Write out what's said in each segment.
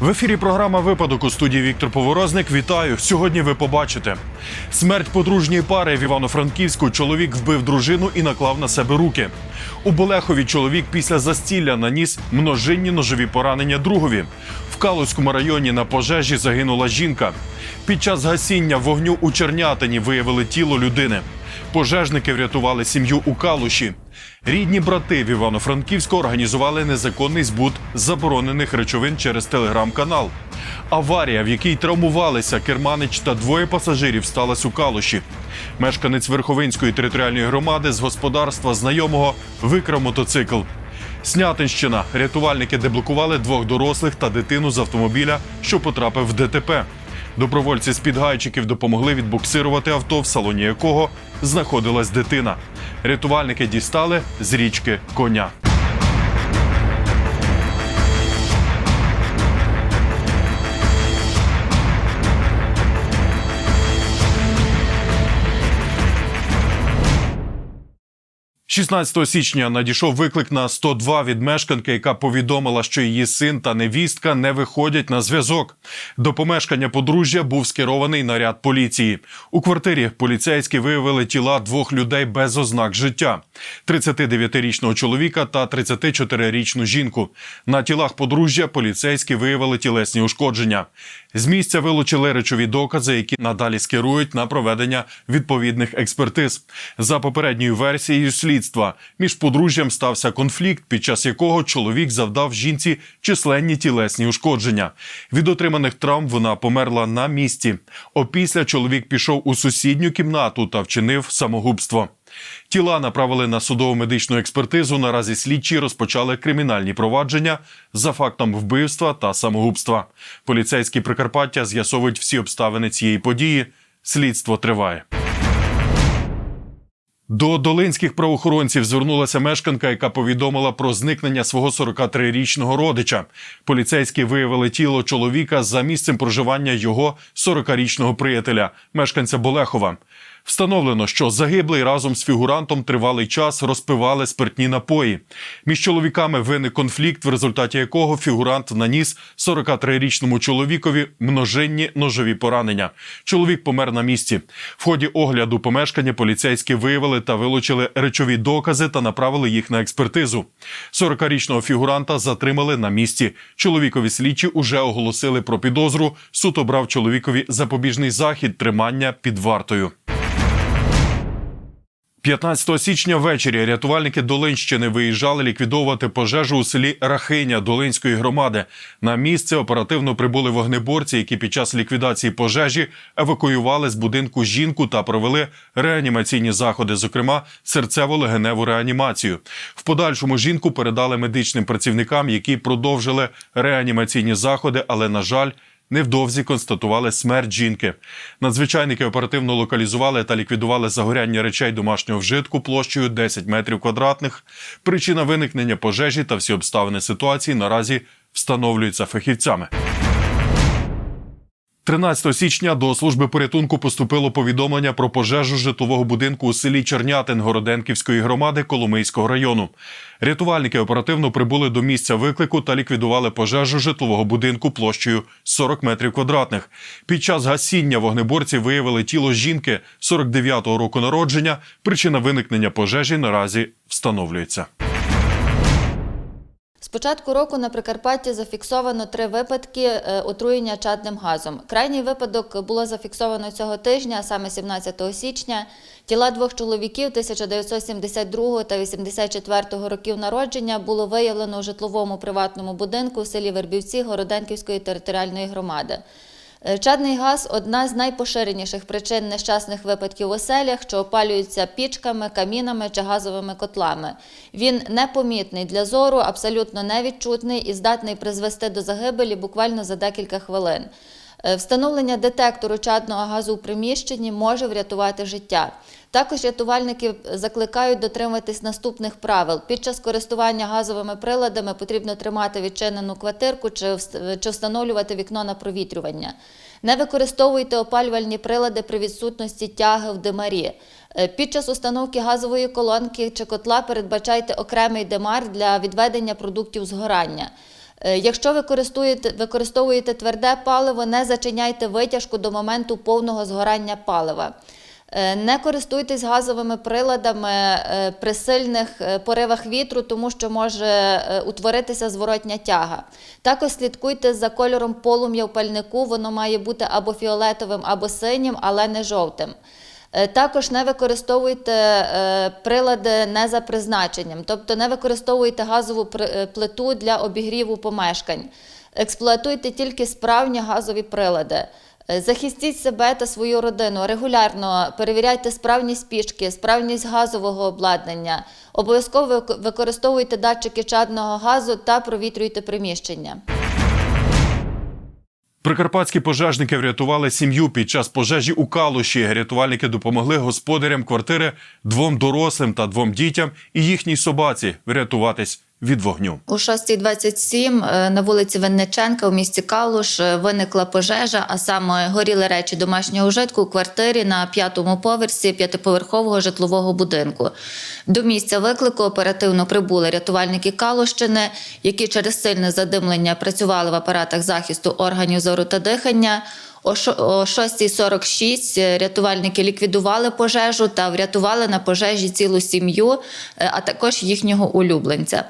В ефірі програма Випадок у студії Віктор Поворозник. Вітаю. Сьогодні ви побачите смерть подружньої пари в Івано-Франківську. Чоловік вбив дружину і наклав на себе руки. У Болехові чоловік після застілля наніс множинні ножові поранення другові. В Калузькому районі на пожежі загинула жінка. Під час гасіння вогню у Чернятині виявили тіло людини. Пожежники врятували сім'ю у Калуші. Рідні брати в Івано-Франківську організували незаконний збут заборонених речовин через телеграм-канал. Аварія, в якій травмувалися керманич та двоє пасажирів, сталася у Калуші. Мешканець Верховинської територіальної громади з господарства знайомого викрав мотоцикл. Снятинщина. Рятувальники деблокували двох дорослих та дитину з автомобіля, що потрапив в ДТП. Добровольці з підгайчиків допомогли відбуксирувати авто, в салоні якого знаходилась дитина. Рятувальники дістали з річки коня. – 16 січня надійшов виклик на 102 від мешканки, яка повідомила, що її син та невістка не виходять на зв'язок. До помешкання подружжя був скерований наряд поліції. У квартирі поліцейські виявили тіла двох людей без ознак життя: 39-річного чоловіка та 34-річну жінку. На тілах подружжя поліцейські виявили тілесні ушкодження. З місця вилучили речові докази, які надалі скерують на проведення відповідних експертиз. За попередньою версією слідства між подружжям стався конфлікт, під час якого чоловік завдав жінці численні тілесні ушкодження. Від отриманих травм вона померла на місці. Опісля чоловік пішов у сусідню кімнату та вчинив самогубство. Тіла направили на судово медичну експертизу. Наразі слідчі розпочали кримінальні провадження за фактом вбивства та самогубства. Поліцейські Прикарпаття з'ясовують всі обставини цієї події. Слідство триває. До долинських правоохоронців звернулася мешканка, яка повідомила про зникнення свого 43-річного родича. Поліцейські виявили тіло чоловіка за місцем проживання його 40-річного приятеля, мешканця Болехова. Встановлено, що загиблий разом з фігурантом тривалий час розпивали спиртні напої. Між чоловіками виник конфлікт, в результаті якого фігурант наніс 43-річному чоловікові множинні ножові поранення. Чоловік помер на місці. В ході огляду помешкання поліцейські виявили та вилучили речові докази та направили їх на експертизу. 40-річного фігуранта затримали на місці. Чоловікові слідчі уже оголосили про підозру. Суд обрав чоловікові запобіжний захід тримання під вартою. 15 січня ввечері рятувальники Долинщини виїжджали ліквідовувати пожежу у селі Рахиня Долинської громади. На місце оперативно прибули вогнеборці, які під час ліквідації пожежі евакуювали з будинку жінку та провели реанімаційні заходи, зокрема серцево-легеневу реанімацію. В подальшому жінку передали медичним працівникам, які продовжили реанімаційні заходи, але на жаль. Невдовзі констатували смерть жінки. Надзвичайники оперативно локалізували та ліквідували загоряння речей домашнього вжитку площею 10 метрів квадратних. Причина виникнення пожежі та всі обставини ситуації наразі встановлюються фахівцями. 13 січня до служби порятунку поступило повідомлення про пожежу житлового будинку у селі Чернятин Городенківської громади Коломийського району. Рятувальники оперативно прибули до місця виклику та ліквідували пожежу житлового будинку площею 40 метрів квадратних. Під час гасіння вогнеборці виявили тіло жінки 49-го року народження. Причина виникнення пожежі наразі встановлюється. Початку року на Прикарпатті зафіксовано три випадки е, отруєння чадним газом. Крайній випадок було зафіксовано цього тижня, саме 17 січня. Тіла двох чоловіків 1972 та 84 років народження було виявлено у житловому приватному будинку в селі Вербівці Городенківської територіальної громади. Е, Чадний газ одна з найпоширеніших причин нещасних випадків у селях, що опалюються пічками, камінами чи газовими котлами. Він непомітний для зору, абсолютно невідчутний і здатний призвести до загибелі буквально за декілька хвилин. Е, Встановлення детектору чадного газу у приміщенні може врятувати життя. Також рятувальники закликають дотримуватись наступних правил. Під час користування газовими приладами потрібно тримати відчинену квартирку чи встановлювати вікно на провітрювання. Не використовуйте опалювальні прилади при відсутності тяги в димарі. Е, Під час установки газової колонки чи котла передбачайте окремий димар для відведення продуктів згорання. Е, Якщо ви використовуєте тверде паливо, не зачиняйте витяжку до моменту повного згорання палива. Е, Не користуйтесь газовими приладами е, при сильних поривах вітру, тому що може утворитися зворотня тяга. Також слідкуйте за кольором полум'я в пальнику, воно має бути або фіолетовим, або синім, але не жовтим. Е, Також не використовуйте е, прилади не за призначенням, тобто не використовуйте газову е, плиту для обігріву помешкань. Експлуатуйте тільки справні газові прилади. Захистіть себе та свою родину. Регулярно перевіряйте справність пічки, справність газового обладнання. Обов'язково використовуйте датчики чадного газу та провітрюйте приміщення. Прикарпатські пожежники врятували сім'ю під час пожежі у Калуші. Рятувальники допомогли господарям квартири двом дорослим та двом дітям і їхній собаці врятуватись від вогню. У 6.27 е, на вулиці Винниченка у місті Калуш е, виникла пожежа, а саме горіли речі домашнього ужитку у квартирі на п'ятому поверсі п'ятиповерхового житлового будинку. До місця виклику оперативно прибули рятувальники Калущини, які через сильне задимлення працювали в апаратах захисту органів зору та дихання. О 6.46 рятувальники ліквідували пожежу та врятували на пожежі цілу сім'ю, е, а також їхнього улюбленця.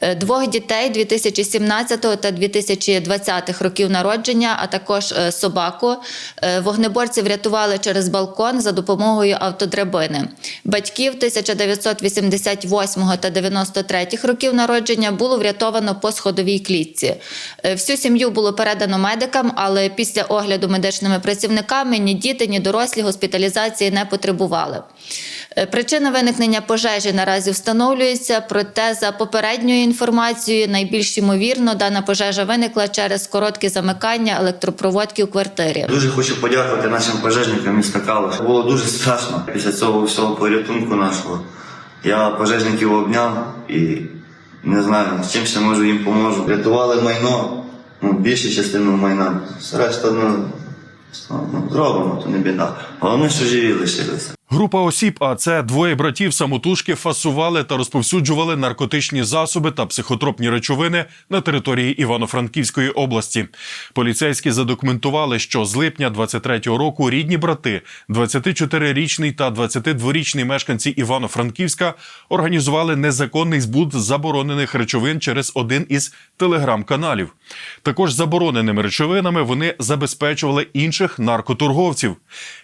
Е, Двох дітей 2017 та 2020 років народження, а також е, собаку. Е, Вогнеборці врятували через балкон за допомогою автодрабини. Батьків 1988 та 93 років народження було врятовано по сходовій клітці. Е, Всю сім'ю було передано медикам, але після огляду медичними працівниками ні діти, ні дорослі госпіталізації не потребували. Е, Причина виникнення пожежі наразі встановлюється, проте за попередньою інформацією, найбільш ймовірно, дана пожежа виникла через коротке замикання електропроводки у квартирі. Дуже хочу подякувати нашим пожежникам міста Калуш. Було дуже страшно після цього всього порятунку нашого. Я пожежників обняв і не знаю, з чим ще можу їм поможу. Рятували майно, ну, більшу частину майна. Все решта, ну, ну, то не біда. Головне, що живі лишилися. Група осіб, а це двоє братів самотужки, фасували та розповсюджували наркотичні засоби та психотропні речовини на території Івано-Франківської області. Поліцейські задокументували, що з липня 23-го року рідні брати, 24-річний та 22-річний мешканці Івано-Франківська, організували незаконний збут заборонених речовин через один із телеграм-каналів. Також забороненими речовинами вони забезпечували інших наркоторговців.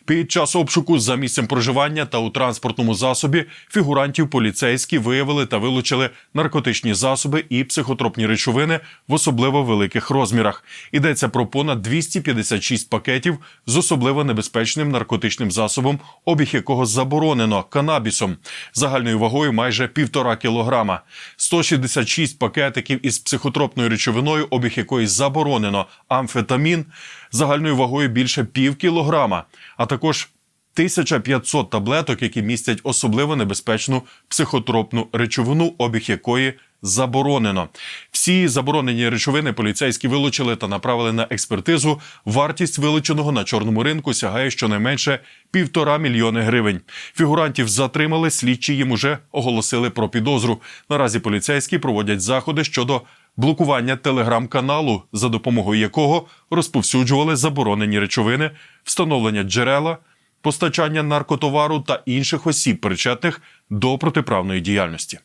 Під час обшуку за місцем проживання та у транспортному засобі фігурантів поліцейські виявили та вилучили наркотичні засоби і психотропні речовини в особливо великих розмірах. Йдеться про понад 256 пакетів з особливо небезпечним наркотичним засобом, обіг якого заборонено канабісом. Загальною вагою майже півтора кілограма, 166 пакетиків із психотропною речовиною, обіг якої заборонено. Амфетамін загальною вагою більше пів кілограма, а також 1500 таблеток, які містять особливо небезпечну психотропну речовину, обіг якої заборонено. Всі заборонені речовини поліцейські вилучили та направили на експертизу. Вартість вилученого на чорному ринку сягає щонайменше півтора мільйони гривень. Фігурантів затримали, слідчі їм уже оголосили про підозру. Наразі поліцейські проводять заходи щодо блокування телеграм-каналу, за допомогою якого розповсюджували заборонені речовини, встановлення джерела, постачання наркотовару та інших осіб, причетних до протиправної діяльності.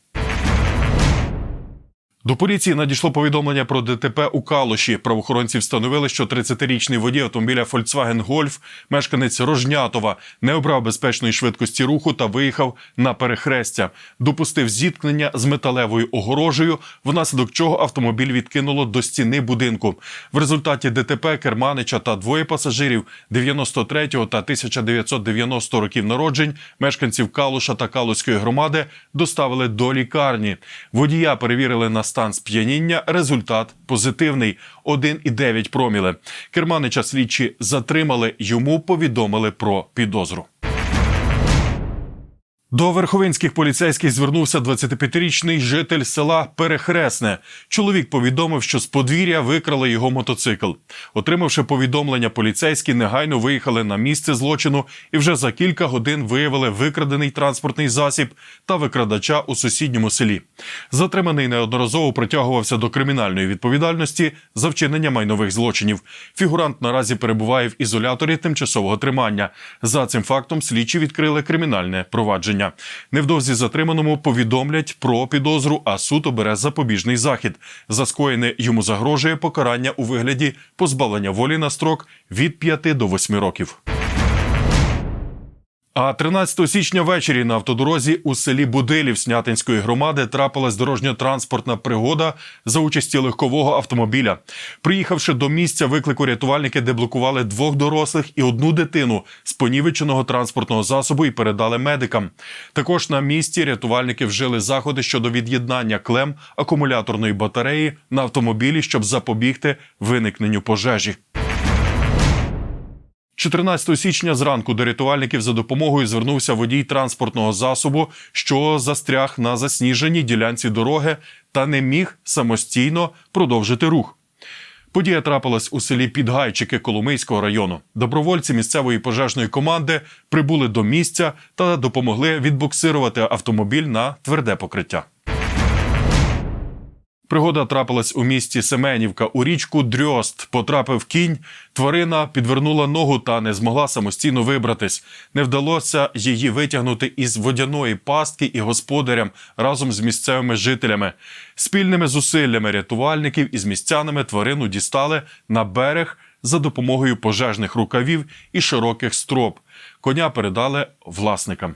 До поліції надійшло повідомлення про ДТП у Калуші. Правоохоронці встановили, що 30-річний водій автомобіля Volkswagen Golf, мешканець Рожнятова, не обрав безпечної швидкості руху та виїхав на перехрестя. Допустив зіткнення з металевою огорожею, внаслідок чого автомобіль відкинуло до стіни будинку. В результаті ДТП керманича та двоє пасажирів 93-го та 1990 років народжень, мешканців Калуша та Калуської громади, доставили до лікарні. Водія перевірили на стан сп'яніння. Результат позитивний 1,9 проміле. Керманича слідчі затримали. Йому повідомили про підозру. До верховинських поліцейських звернувся 25-річний житель села Перехресне. Чоловік повідомив, що з подвір'я викрали його мотоцикл. Отримавши повідомлення, поліцейські негайно виїхали на місце злочину і вже за кілька годин виявили викрадений транспортний засіб та викрадача у сусідньому селі. Затриманий неодноразово притягувався до кримінальної відповідальності за вчинення майнових злочинів. Фігурант наразі перебуває в ізоляторі тимчасового тримання. За цим фактом слідчі відкрили кримінальне провадження. Невдовзі затриманому повідомлять про підозру, а суд обере запобіжний захід. За скоєне йому загрожує покарання у вигляді позбавлення волі на строк від 5 до 8 років. А 13 січня ввечері на автодорозі у селі Будилів Снятинської громади трапилась дорожньо-транспортна пригода за участі легкового автомобіля. Приїхавши до місця виклику, рятувальники деблокували двох дорослих і одну дитину з понівеченого транспортного засобу і передали медикам. Також на місці рятувальники вжили заходи щодо від'єднання клем акумуляторної батареї на автомобілі, щоб запобігти виникненню пожежі. 14 січня зранку до рятувальників за допомогою звернувся водій транспортного засобу, що застряг на засніженій ділянці дороги та не міг самостійно продовжити рух. Подія трапилась у селі Підгайчики Коломийського району. Добровольці місцевої пожежної команди прибули до місця та допомогли відбуксирувати автомобіль на тверде покриття. Пригода трапилась у місті Семенівка. У річку Дрьост потрапив кінь. Тварина підвернула ногу та не змогла самостійно вибратись. Не вдалося її витягнути із водяної пастки і господарям разом з місцевими жителями. Спільними зусиллями рятувальників із містянами тварину дістали на берег за допомогою пожежних рукавів і широких строп. Коня передали власникам.